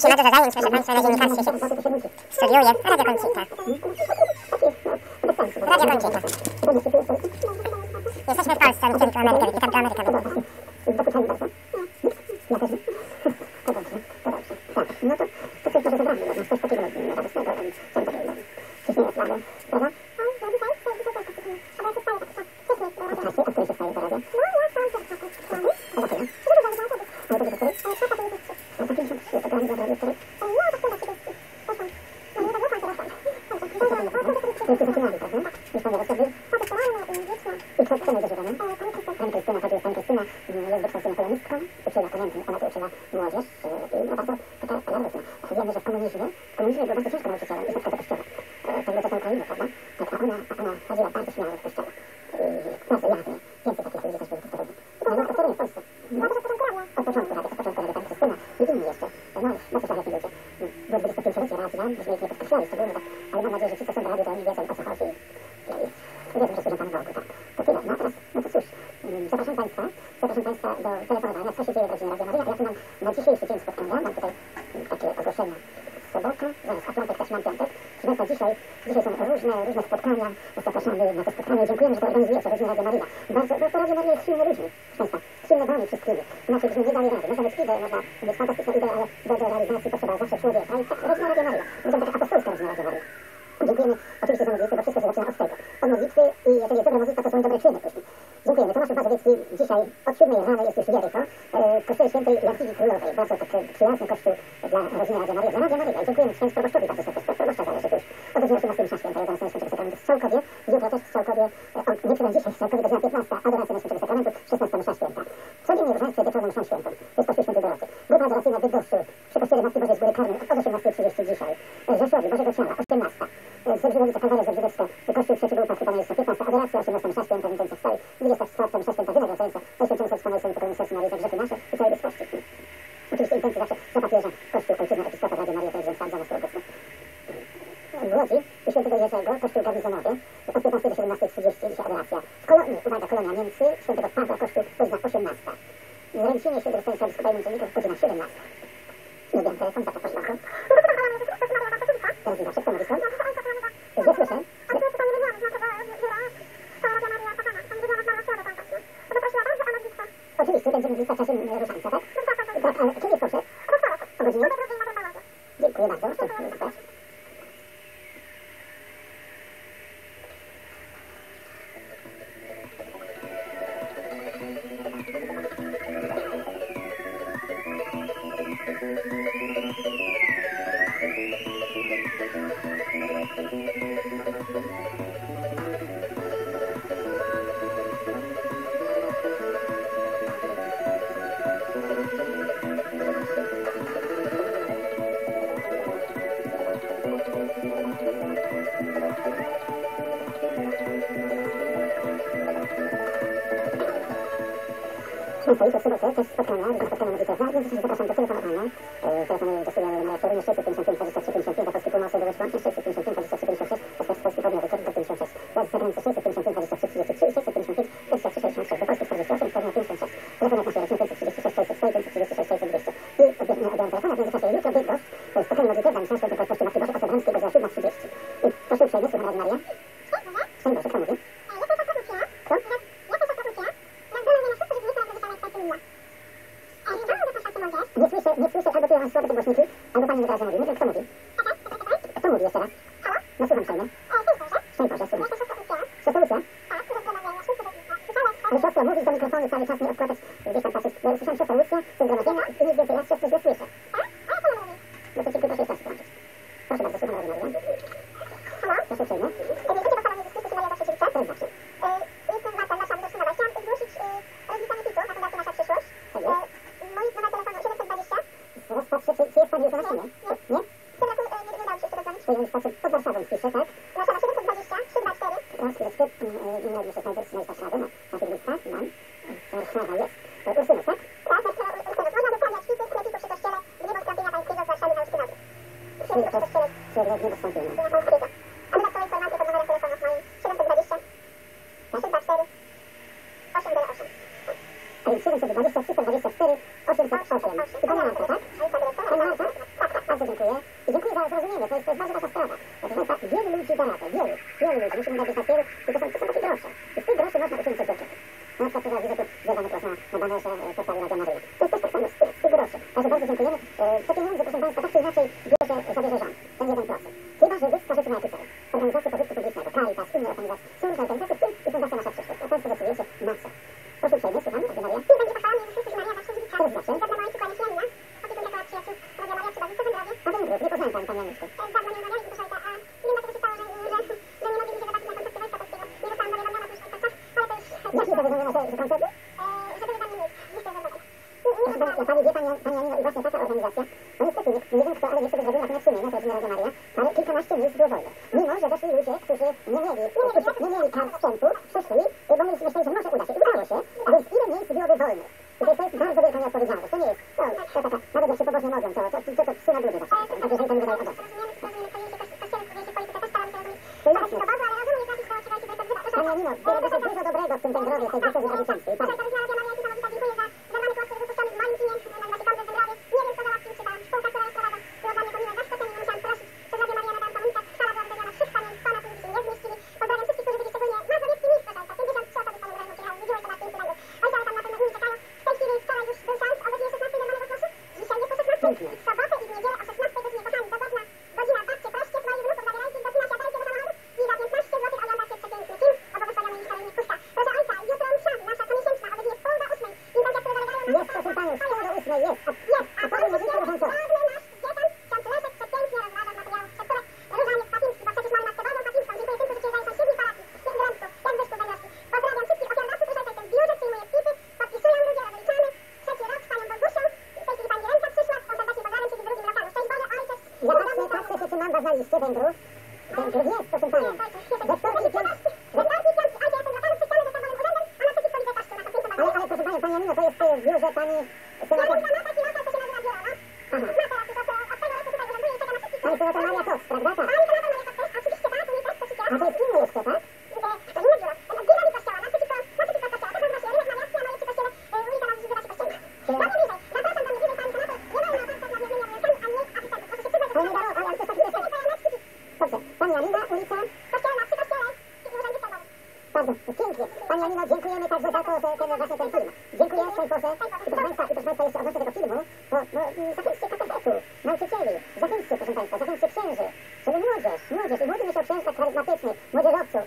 Zaczynamy do zajęć, proszę Państwa, dziennikarstwie się studiuje. Radio Koncita. Radio Koncita. Jesteśmy w Polsce, lub tylko Amerykę, i tam do Ameryka lubi. No to, to coś dobrze zabrali, no coś takiego radosnego, co takiego ciśnienie słabe, prawda? A co się staje po radio? A za tyle? Ale to jest który? No to 53, to prawie za radio, który? Nie, tu zaczynali, prawda? Już pan Jarosław był? I kto, kto my dożywamy? Pani Krystyna, chodziła pani Krystyna, jest wykształcona polonistką, uczyła pamiętnie, ona to uczyła młodzież i no bardzo taka radosna. Wiemy, że w komunizmie, w komunizmie było bardzo ciężko nauczycielom i spotkać kościoła. Tak było całą Ukrainę, prawda? Tak, a ona, a ona chodziła bardzo śmiało do kościoła. I bardzo jawnie. Więcej takich ludzi też było w Torunie. No, no, to Torunie w Polsce. Od początku radio, od początku pani Krystyna inni jeszcze. No, bardzo szlachetni ludzie. Było 25-lecie radia, byśmy ich nie podkreślali szczególnie, tak, ale mam nadzieję, że ci, co są w radiu, to oni wiedzą, o co chodzi. I wiedzą, że służą Panu Bogu, tak. To tyle. No a teraz, no to cóż, zapraszam Państwa, zapraszam Państwa do telefonowania, co się dzieje w rodzinie Radio Maryja. Ja tu mam na dzisiejszy dzień spotkania, mam tutaj takie ogłoszenia. Sobota, zaraz, a piątek też mam piątek. Proszę Państwa, dzisiaj, dzisiaj są różne, różne spotkania. Zapraszamy na to spotkanie. Dziękujemy, że to organizujecie, Rodzina Radio Maryja. Bardzo, bo to Radio Maryja jest silne ludźmi, proszę Państwa. Silne wami wszystkimi. Inaczej byśmy nie dali rady. Można mieć ideę, można mieć fantastyczne idee, ale do, do realizacji potrzeba zawsze człowieka. I tak, Rodzina Radio Maryja. Będziemy taka apostolska Rodzina Radio Maryja. Dziękujemy oczywiście za modlitwę, bo wszystko się zaczyna od tego. Od modlitwy i jeżeli jest dobra modlitwa, to są dobre czyny później. Dziękujemy. Tomasz Mazowiecki dzisiaj od 7 rano jest już w Jericho, w kościele świętej Jadwigi Królowej. Bardzo taki przyjazny kościół dla rodziny Radio Maryja. Dla Radio Maryja. I dziękujemy księdzu proboszczowi bardzo serdecznie. Proboszcza zależy już od godziny 18 msza święta, jeden z świętego sakramentu w Strzałkowie. Jutro też w Strzałkowie, o, wieczorem dzisiaj w Strzałkowie godzina 15, adoracja na świętego sakramentu, 16 msza święta. Codziennie różaństwo wieczorną mszą świętą. To jest kościół świętej. Grupa adoracyjna w Bydgoszczu przy kościele Matki Bożej z Góry Karnej od 18.30 dzisiaj. W Rzeszowie Bożego Ciała 18. Zerżywowice, Kalwaria Zerżywowska, Kościół Trzeciego Upadku, Pana Jezusa, 15, adoracja, 18 msza święta, widząca wstaje, 24 msza święta, wynagradzająca, Najświętszego Wspomnienia Swojego Pokoju Sercu Maryi za grzechy nasze i całej ludzkości. Oczywiście intencje zawsze za. W od 15 do 17.30, dzisiaj adoracja. W Kolonii, uwaga, Kolonia Niemcy, Świętego Pawła, Kościół, godzina 18. W Ręcinie Świętego Stanisława Biskupa i Męczenników, godzina 17. Też spotkania, różne spotkania więc oczywiście zapraszam do telefonowania. E, Telefony do studia numer Torunie 655 23 55, Polski Północy, do Westłączny 655 23 56, Polski Polski Południowy, Torun 56, Władzy Zagranicy 655 23 33 i 655 23 66, do Polski 48, Torun 56, telefon jak naszej rodziny 536 600 536 600 200. I odbieram odbieram telefon, w międzyczasie jutro Bydgoszcz, e, spotkanie modlitewne, msza świętego lo que que hacer bardzo wielka nieodpowiedzialność. To nie jest, to, to, to, to nawet jak się pobożnie modlą, to, to, to, to psy na drugie zawsze. Tak, jeżeli ten rodzaj odeszł. control Janino, dziękujemy także za to, że ten właśnie ten film. Dziękuję Państwu i proszę Państwa, i proszę Państwa jeszcze odnośnie tego filmu, bo no, zachęćcie katechetu, nauczycieli, zachęćcie proszę Państwa, zachęćcie księży, żeby młodzież, młodzież i młody myślał księża charyzmatyczny, młodzieżowców,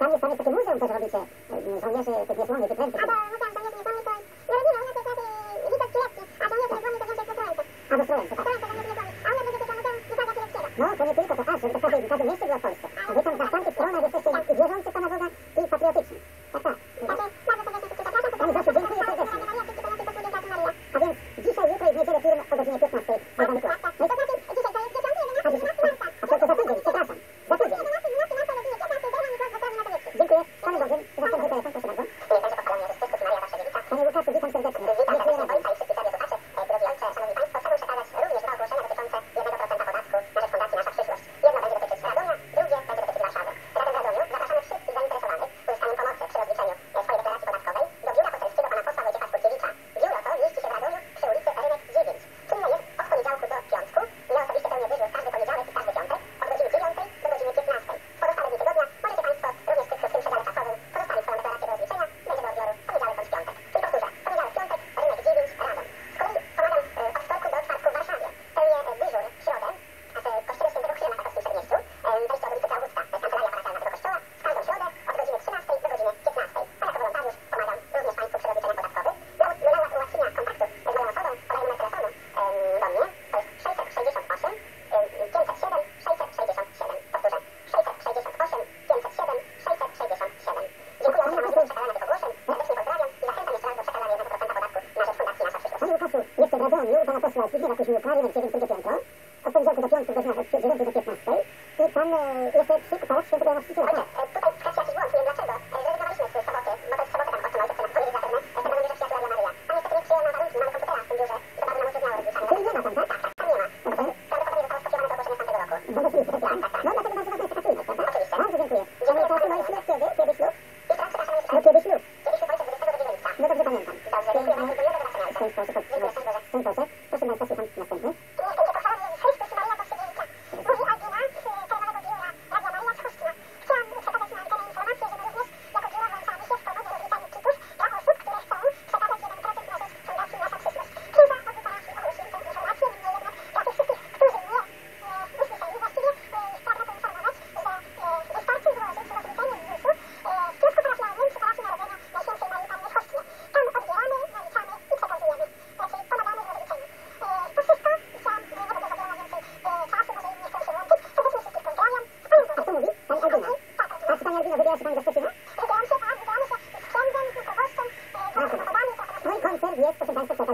Tam jest takie muzeum de robicie. Żołnierze tych jest mamy, tych.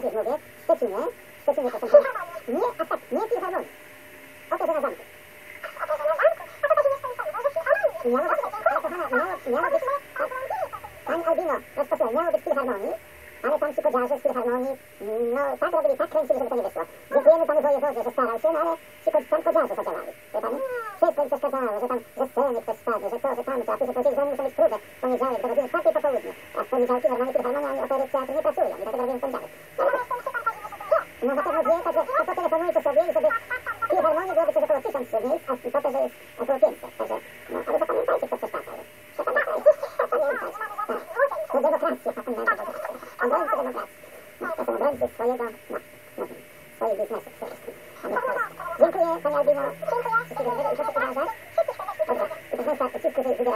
Papież mówię, Szczecinie, Szczecinie to są tam... Nie, a tak, nie filharmonii. Operze na zamku. Operze na zamku? A to też jestem sam, może filharmonii. Miało być, ale kochana, miało, miało być... Pani Albino, rozpoczęła, miało być filharmonii, ale tam ci podziarze z filharmonii, no tak robili, tak kręcili, żeby to nie wyszło. Dziękujemy panu wojewodzie, że starał się, no ale ci pod, tam podziarze zadziałali. Wie pani? Wszystko im przeszkadzało, że tam ze sceny ktoś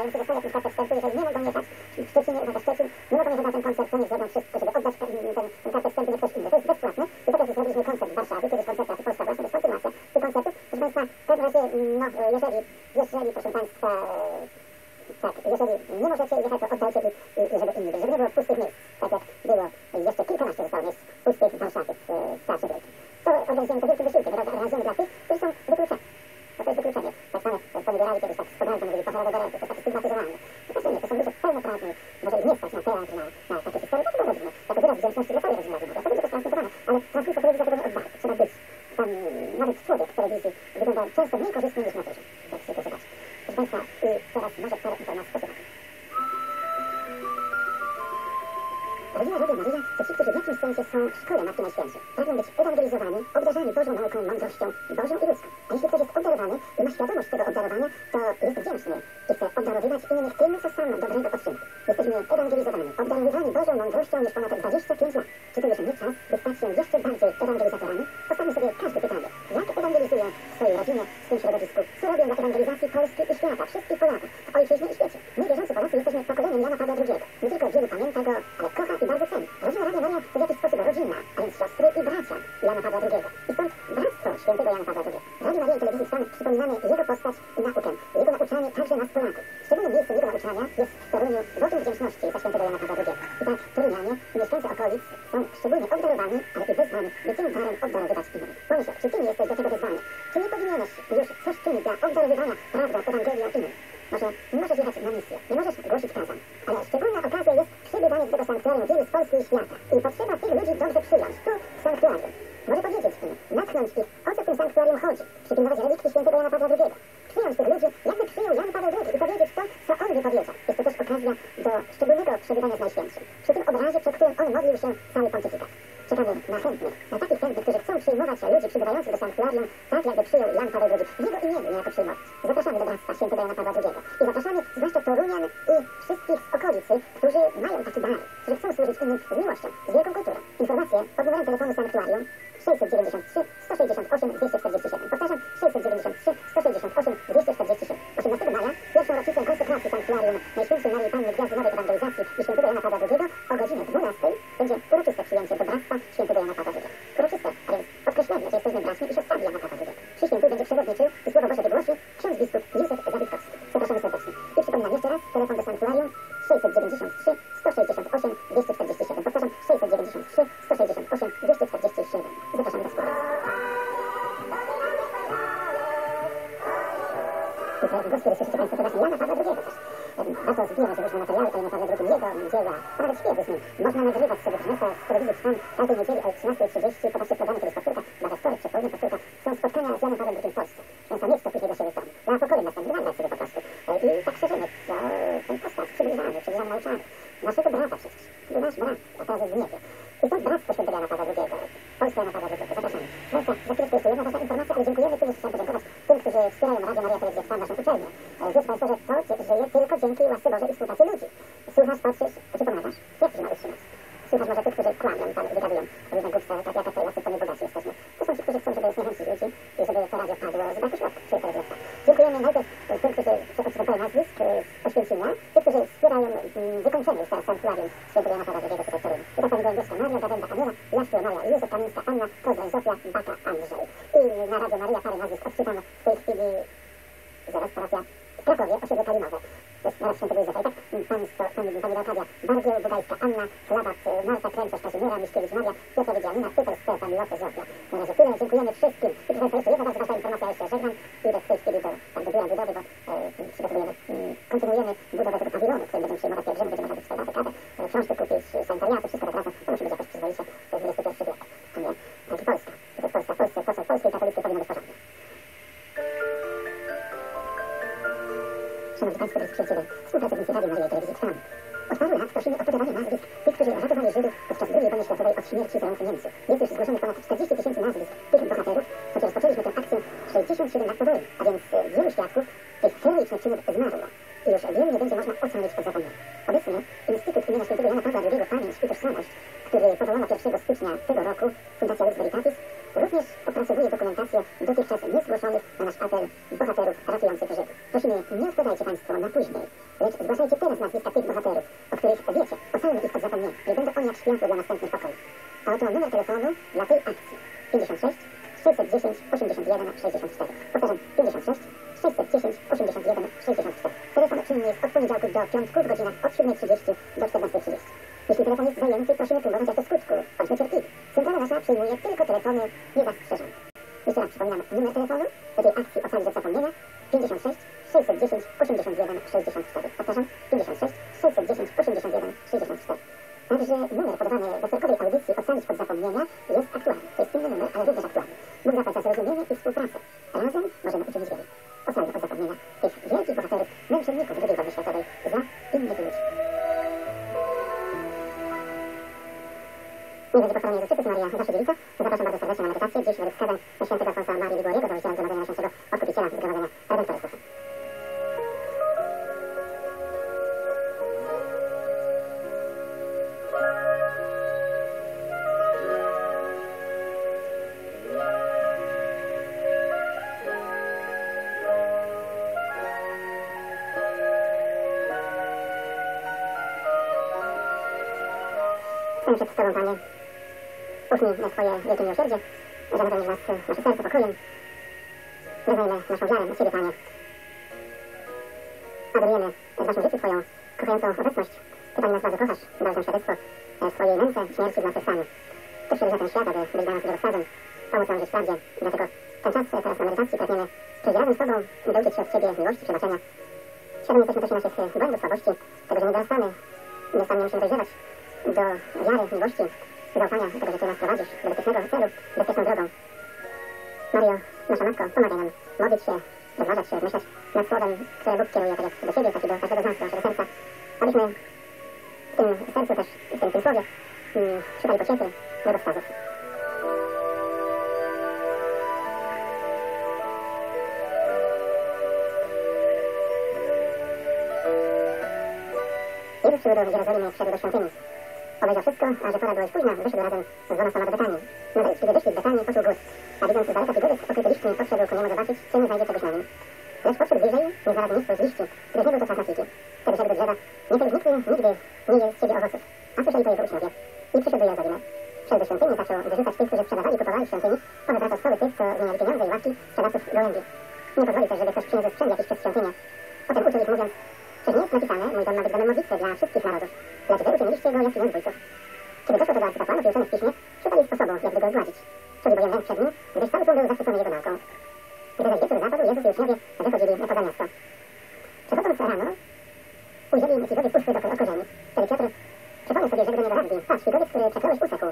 interesując i tak jak kończyli, że nie mogą jechać w Szczecinie i Szczecin, nie mogą jechać na ten koncert, to nie zrobią wszystko, żeby oddać ten, ten, ten kartę wstępu na ktoś inny. To jest bezpłatne i tak jak zrobiliśmy koncert w Warszawie, kiedyś koncerta Polska Własna, to jest kontynuacja tych koncertów. Proszę Państwa, w każdym razie, no, jeżeli, jeżeli, proszę Państwa, Stanno osservando da esigenze, i te oddano widać innych tym, co sam dobrego poczyny. Jesteśmy ewangelizowani. Oddarowywani Bożą mądrością już ponad 25 lat. Czy to już nie czas, by stać się jeszcze bardziej ewangelizowani? Mogę powiedzieć im, nakłonić ich, o co w tym sanktuarium chodzi, przy tym przypilnować relikwi świętego Jana Pawła II. Przyjąć tych ludzi, jakby przyjął Jan Paweł II i powiedzieć to, co on wypowiedział. Jest to też okazja do szczególnego przebywania z Najświętszym, przy tym obrazie, przed którym on modlił się cały pontyfikat. Ciekawie na chętnych, na takich chętnych, którzy chcą przyjmować ludzi przybywających do sanktuarium, tak jakby przyjął Jan Paweł II. W jego imieniu niejako przyjmować. Zapraszamy do bractwa świętego Jana Pawła II. I zapraszamy zwłaszcza Torunian i wszystkich z okolicy, którzy mają taki dar, że chcą służyć innym z miłością, z wielką kulturą. Informacje pod numerem telefonu sanktuarium Sőt, gyerekesen, sőt, 160 osiem, 10, 140, 150, 160, sőt, gyerekesen, sőt, 160, jego dzieła, nawet śpiewy z nim. Można nagrywać sobie, proszę Państwa, w telewizji Trwam każdej niedzieli o 13.30. Popatrzcie programy, to jest powtórka, lada wtorek, przedpołudnie, powtórka. Są spotkania z Janem Pawłem II w Polsce. Państwa, nie wstąpicie do siebie sam. Na pokory nas nagrywamy sobie po prostu. I tak szerzymy co ten postać, przybliżamy, przybliżamy nauczamy. Naszego brata przecież. Był nasz brat, a teraz jest w niebie. I to bractwo świętego Jana Pawła II. Polska Jana Pawła II. Zapraszamy. Państwa, za chwileczkę jeszcze jedna ważna informacja, ale dziękujemy tym, że chciałem podziękować tym, którzy wspierają Radio Maria Telewizję Trwam, naszą uczelnię. Wiesz Państwo, że to żyje tylko dzięki łasce Bożej i współpracy ludzi. Słuchasz, patrzysz, czy pomagasz? Jak ci ma utrzymać? Słuchasz może tych, którzy kłamią i tam wygadują różne głupstwa, tak jak tej łasce, to my bogaci jesteśmy. To są ci, którzy chcą, żeby zniechęcić ludzi i żeby to radio padło z braku środków, czyli to jest Dziękujemy najpierw tym, którzy odczytają nazwisk tych, którzy wspierają wykończenie teraz sanktuarium świętego Jana Pawła II w Toruniu. I tak Gołębiowska, Maria, Gawenda, Aniela, Jaszczur, Maja, Józef, Kamińska, Anna, Kozłę, Zofia, Bata, Andrzej. I na Radio Maria parę nazwisk odczytam w tej chwili zaraz parafia w Krakowie, osiedle Kalinowe. I tak państwo, pani Leokadia, Bargieł, Bugajska, Anna, Chlabat, Marta, Kręcosz, Kazimiera, Miszkiewicz, Maria, Piotrowicz, Janina, Super, Stefan, Lotte, Zofia. Na razie tyle, dziękujemy wszystkim. I jeszcze jedna bardzo ważna informacja, jeszcze żegnam. Idę w tej chwili do, tam do biura budowy, bo e, przygotowujemy, mm, kontynuujemy budowę tego pawilonu, w którym będą przyjmować pielgrzymy, będzie można być herbatę, kawę, e, książki kupić, sanitariaty, wszystko tak razem. To musi być jakoś przyzwoicie, to jest XXI wiek, a nie, nie Polska. To jest Polska, Polsce, posąg polski i katolicki powinien być porządny. Szanowni Państwo, drodzy przyjaciele, współpracownicy Rady Marii i Telewizji Trwam. Od paru lat prosimy o podawanie nazwisk tych, od śmierci Niemców. Jest już zgłoszonych ponad 40 tysięcy nazwisk tych bohaterów, choć rozpoczęliśmy tę akcję 67 lat po będzie można. Obecnie Instytut imienia Świętego Jana Pawła II Pamięć i Tożsamość, który powołano 1 stycznia tego roku, Fundacja Lux Veritatis, również opracowuje dokumentację dotychczas niezgłoszonych na nasz apel bohaterów ratujących Żydów. Prosimy, nie odkładajcie Państwo na później, lecz zgłaszajcie teraz nazwiska tych bohaterów, o których wiecie, ocalmy ich od zapomnienia. Nie będą oni jak światło dla następnych pokoleń. A oto numer telefonu dla tej akcji. 56 610 81 64. Powtarzam, 56 610 81 64. Telefon czynny jest od poniedziałku do piątku w godzinach od 7.30 do 14.30. Jeśli telefon jest zajęty, prosimy próbować jak do skutku. Bądźmy cierpliwi. Centrala nasza przyjmuje tylko telefony niezastrzeżone. Jeszcze raz przypominam numer telefonu do tej akcji ocalić od zapomnienia 56 610 81 64. Powtarzam, 56 610 81 64. Także numer podawany w wtorkowej audycji Ocalić od zapomnienia jest aktualny. To jest inny numer, ale również aktualny. Bóg zapłać za zrozumienie i współpracę. Twoje wielkie miłosierdzie, zanurzenie w nas nasze serce pokojem. Wyznajmy naszą wiarę na Ciebie, Panie. Adorujemy w naszym życiu Twoją kochającą obecność. Ty, Panie, nas bardzo kochasz, dałeś nam świadectwo e, swojej męce, śmierci zmartwychwstaniu. Ty przybył za ten świat, aby być dla nas drogą wsadzą, pomóc nam żyć prawdzie. Dlatego ten czas e, teraz na medytacji pragniemy przejść razem z Tobą douczyć się od Ciebie miłości, przebaczenia. Świadomi jesteśmy też naszych e, błędów, słabości, tego, że nie dorastamy, nie dostanie musimy dojrzewać do wiary, miłości, zaufania, tego, że Ty nas prowadzisz do bezpiecznego celu, bezpieczną drogą. Mario, nasza Matko, pomagaj nam modlić się, rozważać się, myśleć nad słowem, które Bóg kieruje tak jak do Ciebie, tak i do każdego z nas, do naszego serca, abyśmy w tym sercu też, w tym, w tym słowie mm, szukali pociechy, błogosławów. Jezus przybył do Jerozolimy, wszedł do świątyni. Obejrzał wszystko, a że pora była późna, wyszedł razem z do Betanii. Nazajutrz, gdy wyszli z Betanii, poczuł głód. A widząc z daleka figury, pokryte liśćmi, podszedł ku niemu zobaczyć, czy nie znajdzie czegoś na nim. Lecz podszedł bliżej, nie znalazł nic z liści, gdyż nie był to czas na figi. Wtedy szedł do drzewa, nie chęć nikt nigdy nie je z siebie owoców. A słyszeli to jego uczniowie. I przyszedł do Jerozolimy. Wszedł do świątyni, zaczął wyrzucać tych, którzy sprzedawali i kupowali w świątyni, powywracał stoły tych, co wymieniali pieniądze i łapki sprzedawców gołębi. Nie pozwolił też, żeby ktoś przyniósł sprzęt jakiś przez świątynię. Potem uczył ich mówiąc, nie jest napisane, mój dom ma być domem modlitwy dla wszystkich narodów, lecz wy uczyniliście go jaskinią dwójców. Kiedy doszło to do arcykapłanów i uczonych w piśmie, szukali sposobu, jakby go zgładzić. czuli bowiem lęk przed nim, gdyż cały tłum był zachwycony jego nauką. Gdy zaś wieczór zapadł, Jezus i uczniowie wychodzili poza miasto. Przechodząc rano, ujrzeli figowie puszły do korzeni. Wtedy Piotr przypomniał sobie, że go nie doradzi. Patrz, figowiec, który przekląłeś usekł.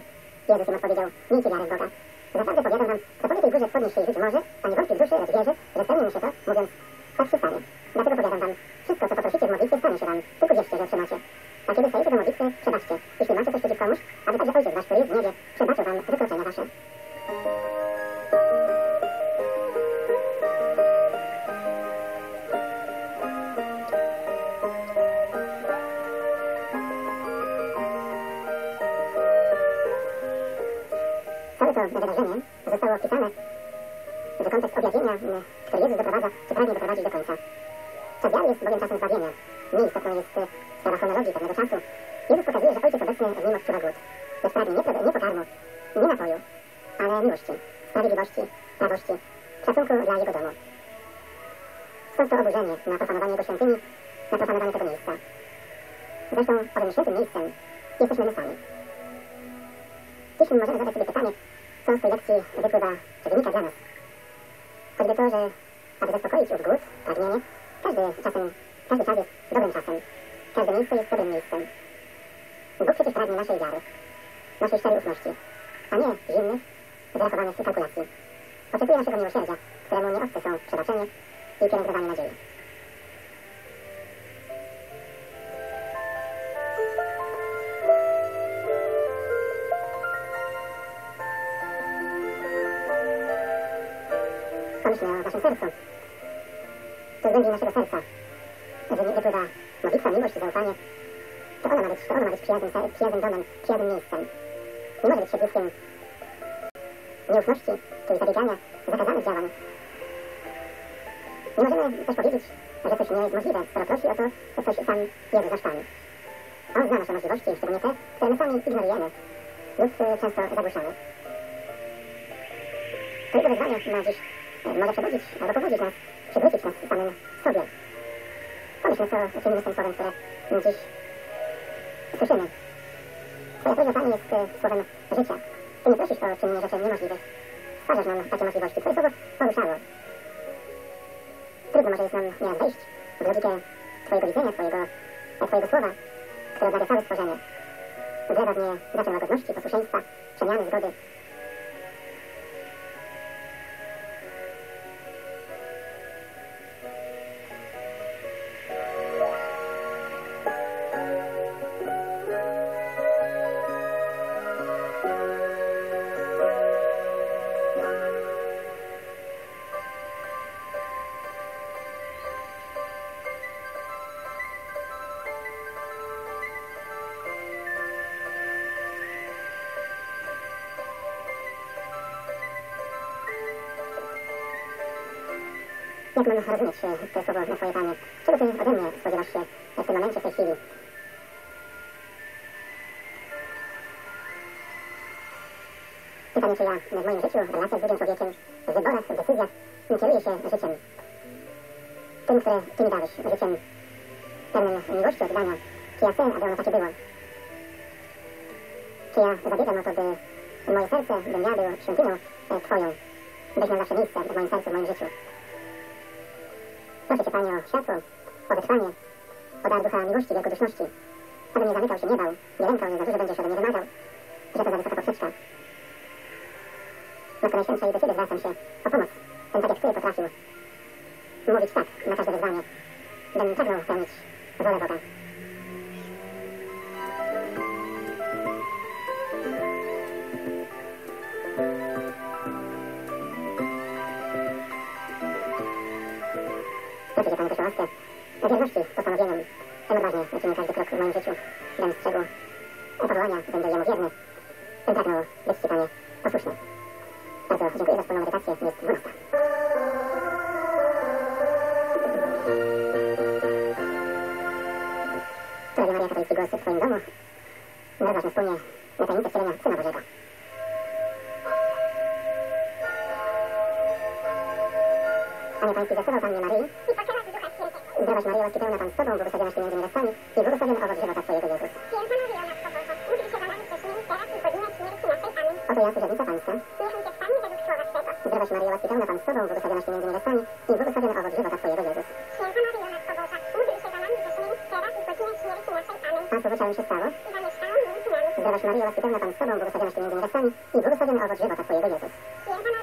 Jezus im odpowiedział, miejcie wiarę w Boga. Zaprawdę powiadam wam, kto powie tej górze podnieść się i żyć może, a nie wątpi duszy, lecz wierzy, że spełni się to, mówiąc, tak się stanie. Dlatego powiadam wam, wszystko, co poprosicie w modlitwie, stanie się wam. Tylko wierzcie, że otrzymacie. A kiedy stajecie do modlitwy, przebaczcie, jeśli macie coś przeciw komuś, aby także Ojciec wasz, który jest w niebie, przebaczył wam wykroczenia wasze. Całe to wydarzenie zostało opisane w kontekst objawienia, m, które Jezus doprowadza, czy pragnie doprowadzić do końca. Wiary jest bowiem czasem zbawienia. Miejsce to jest sprawa chronologii pewnego czasu. Jezus pokazuje, że Ojciec obecny w nim odczuwa głód. Lecz pragnie nie, nie pokarmu, nie napoju, ale miłości, sprawiedliwości, prawości, szacunku dla Jego domu. Stąd to oburzenie na profanowanie Jego świątyni, na profanowanie tego miejsca. Zresztą owym świętym miejscem jesteśmy my sami. Dziś możemy zadać sobie pytanie, co z tej lekcji wypływa, czy wynika dla nas. Choćby to, że aby zaspokoić ów głód, pragnienie, każdy czasem, każdy czas jest dobrym czasem. Każde miejsce jest dobrym miejscem. Bóg przecież pragnie naszej wiary, naszej szczerej ufności, a nie zimnych, wyrachowanych kalkulacji. Oczekuje naszego miłosierdzia, któremu nie obce są przebaczenie i pielęgnowanie nadziei. Pomyślmy o waszym sercu. To z głębi naszego serca. Jeżeli wypływa modlitwa, miłość i zaufanie, to ono ma być, to ono ma być przyjaznym, przyjaznym domem, przyjaznym miejscem. Nie może być siedliskiem nieufności, czyli zabiegania, zakazanych działań. Nie możemy też powiedzieć, że coś nie jest możliwe, skoro prosi o to, to coś sam Jezus zaszczami. A On zna nasze możliwości, szczególnie te, które my sami ignorujemy lub y, często zagłuszamy. To jego wezwanie ma dziś e, może przebudzić albo pobudzić nas, przywrócić nas samym sobie. Pomyślmy, co czynimy z tym słowem, które dziś słyszymy. Twoja prośba, Panie, jest e, słowem życia. Ty nie prosisz o czynienie rzeczy niemożliwych. Stwarzasz nam takie możliwości. Twoje słowo poruszało. Trudno może jest nam nieraz wejść w logikę Twojego widzenia, Twojego, e, twojego słowa, które oznacza całe stworzenie. Wlewa w nie zaczę łagodności, posłuszeństwa, przemiany, zgody. Jak mam rozumieć e, te słowo na Twoje Panie? Czego Ty ode mnie spodziewasz się w tym momencie, w tej chwili? Pytanie, czy ja w moim życiu, w relacjach z drugim człowiekiem, w wyborach, w decyzjach kieruję się życiem tym, które Ty mi dałeś, życiem pełnym miłości, oddania. Czy ja chcę, aby ono takie było? Czy ja zabiegam o to, by moje serce, bym ja był świątynią e, Twoją, byś miał zawsze miejsce w moim sercu, w moim życiu. Proszę Cię, Panie, o światło, o wytrwanie, o dar ducha miłości, wielkoduszności, abym nie zamykał się, nie bał, nie lękał, nie za dużo będziesz ode mnie wymagał, że to za wysoka poprzeczka. Matko Najświętsza i do Ciebie zwracam się o pomoc, bym tak jak Ty potrafił. Mówić tak na każde wyzwanie, bym pragnął spełnić wolę Boga. Proszę Cię, Panie, proszę o łaskę, o wierności postanowieniom. Bym odważnie uczynił każdy krok w moim życiu, bym strzegł powołania, będę jemu wierny. Bym pragnął być Ci, Panie, posłuszny. Bardzo dziękuję za wspólną medytację. Jest 12. Radio Maria Katolicki Głos w Twoim domu. Rozważmy wspólnie na tajemnicę wcielenia Syna Bożego. Panie Pański zachował Pannie Maryi, i poczęła z Ducha Świętego. Zdrowaś Maryjo, pełna Pan z Tobą, błogosławionaś Ty między niewiastami i błogosławiony owoc żywota Twojego Jezus. Święta Maryjo, Matko Boża, módl się za nami grzesznymi, teraz i w godzinę śmierci naszej. Amen. Oto ja, służebnica Pańska, Niechaj się stanie Zdrowaś Maryjo, łaski pełna Pan z Tobą, błogosławionaś Ty między niewiastami i błogosławiony owoc żywota Twojego Jezus. Święta Maryjo, Matko Boża, módl się za nami grzesznymi, teraz i w godzinę śmierci naszej. Amen. Pan z Tobą się stało. I zamieszkało między nami. Zdrowaś Maryjo, łaski pełna Pan z Tobą, błogosławionaś Ty między niewiastami i błogosławiony owoc żywota Twojego Jezus. Święta Maryjo,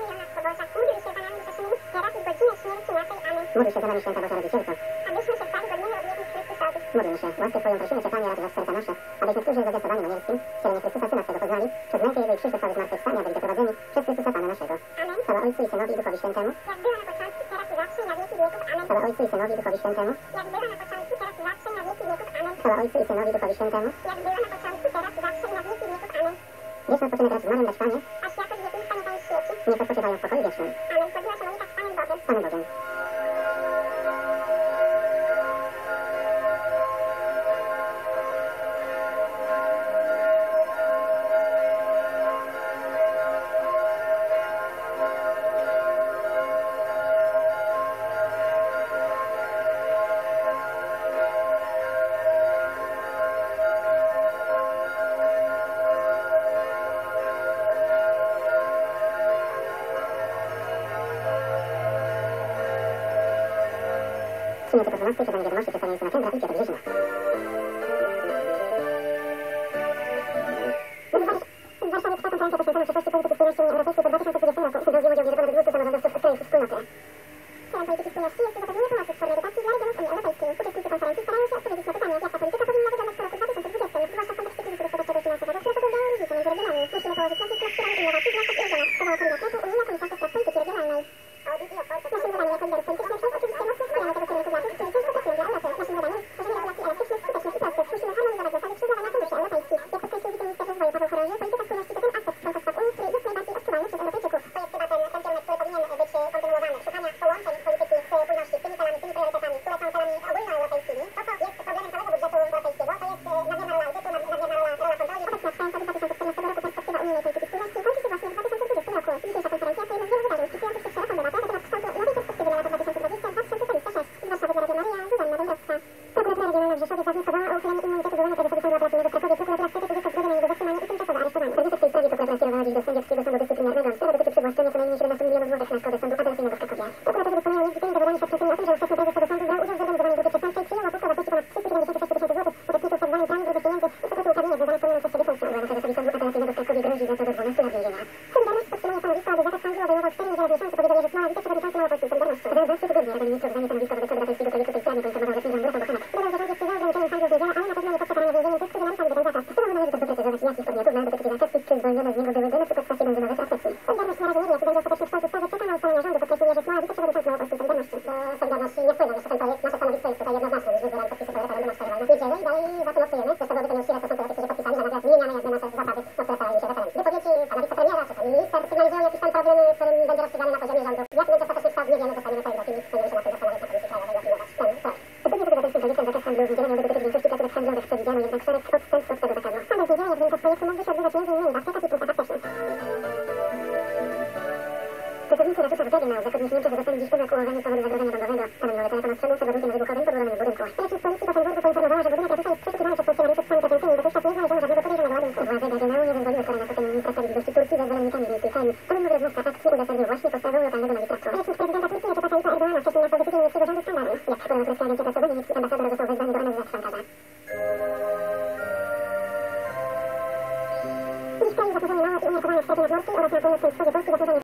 Módl się za nami, Święta Boża Rodzicielko. Abyśmy się stali godnymi odwieków Chrystusowi. Módlmy się, łaskę Twoją prosimy Cię, Panie, ratuj nas serca nasze, abyśmy którzy w zwiastowaniu wcielenie Chrystusa Syna Twego poznali, przez mękę Jego i krzyż chwały zmartwychwstania byli doprowadzeni przez Chrystusa Pana naszego. Amen. Chwała Ojcu i Synowi i Duchowi Świętemu, Jak było na początku, teraz i zawsze, na wieki wieków. Amen. chwała Ojcu i Synowi i Duchowi Świętemu, Jak było na początku, teraz i zawsze, na wieki wieków. Amen. chwała Ojcu i Synowi i Duchowi Świętemu, Jak było na początku, teraz i zawsze, na wieki wieków. Amen. wieczny odpoczynek raz zmarłym dać Panie, A światło z dzieciństwa nie daje świeci. niech odpoczywają w pokoju wiecznym. Amen. Chodziła się Monika z Panem Bogiem. Panem Bogiem. Przyjmę tylko 12 czytanie wiadomości przedstawiające na Kendra i Piotr Grzyżyna. W Warszawie trwa konferencja poświęcona przyszłości polityki spójności Unii Europejskiej po 2020 roku. Brał udział wiele ponad 200 samorządowców 17 milionów złotych na szkodę Sądu Apelacyjnego w Krakowie. Prokuratorzy dysponują niezwykłymi dowodami świadczącymi o tym, że ówczesny prezes tego sądu brał udział w zorganizowanej grupie przestępczej, przyjął łapówkę o wartości ponad 376 tysięcy złotych uczestniczył w tzw. praniu grubych pieniędzy i pokryciu uprawnienia związane z pełnieniem przez siebie funkcją. Byłemu prezesowi Sądu Apelacyjnego w Krakowie grozi za to do 12 lat więzienia. Solidarność podtrzymuje stanowisko, aby zakaz handlu obejmował 4 niedziele w miesiącu, powiedział Jerzy Smola, wiceprzewodniczący Małopolskiej Solidarności. Za 12 tygodni Rada Ministrów zajmie stanowisko wobec obywatelskiego projektu tej sprawie, poinformował rzecznik rządu Rafał Bochenek. Dodał, że rząd jest za ograniczeniem handlu w niedzielę, ale na pewno nie podczas karania więzieniem tych, którzy naruszali ten zakaz. Ustawa należy też doprecyzować, jakich podmiotów mają dotyczyć zakazki, czy zwolnione z niego byłyby na przykład stacje benzynowe czy apteki. Solidarność na razie nie wie, czy będzie ostatecznie kształt ustawy, czeka na ustalenie rządu, podkreślił Jerzy Smola, wiceprzewodniczący Małopolskiej Solidarności. Do nie wpływa jeszcze ten projekt, nasze stanowisko jest tutaj jednoznaczne, już wybrali podpisy pod referendum na cztery wojny. Niedzielę i dalej za tym optujemy, jeszcze byłoby to nieuczciwe w stosunku do tych, którzy podpisali, że nagle zmieniamy jakby nasze zasady, na które starali się referendum. Wypowiedzi pana wicepremiera, czy pan minister sygnalizują jakiś tam problem, którym będzie rozstrzygany na poziomie rządu. Jak będzie ostatecznie kształt, nie wiemy, zostaniemy tej opinii, będziemy się na tym zastanawiać na Komisji Krajowej i opiniować ten projekt. Zgodnie z obywatelskim projektem zakaz handlu w miałby dotyczyć większości placówek handlowych, przewidziano jednak szereg ratusza w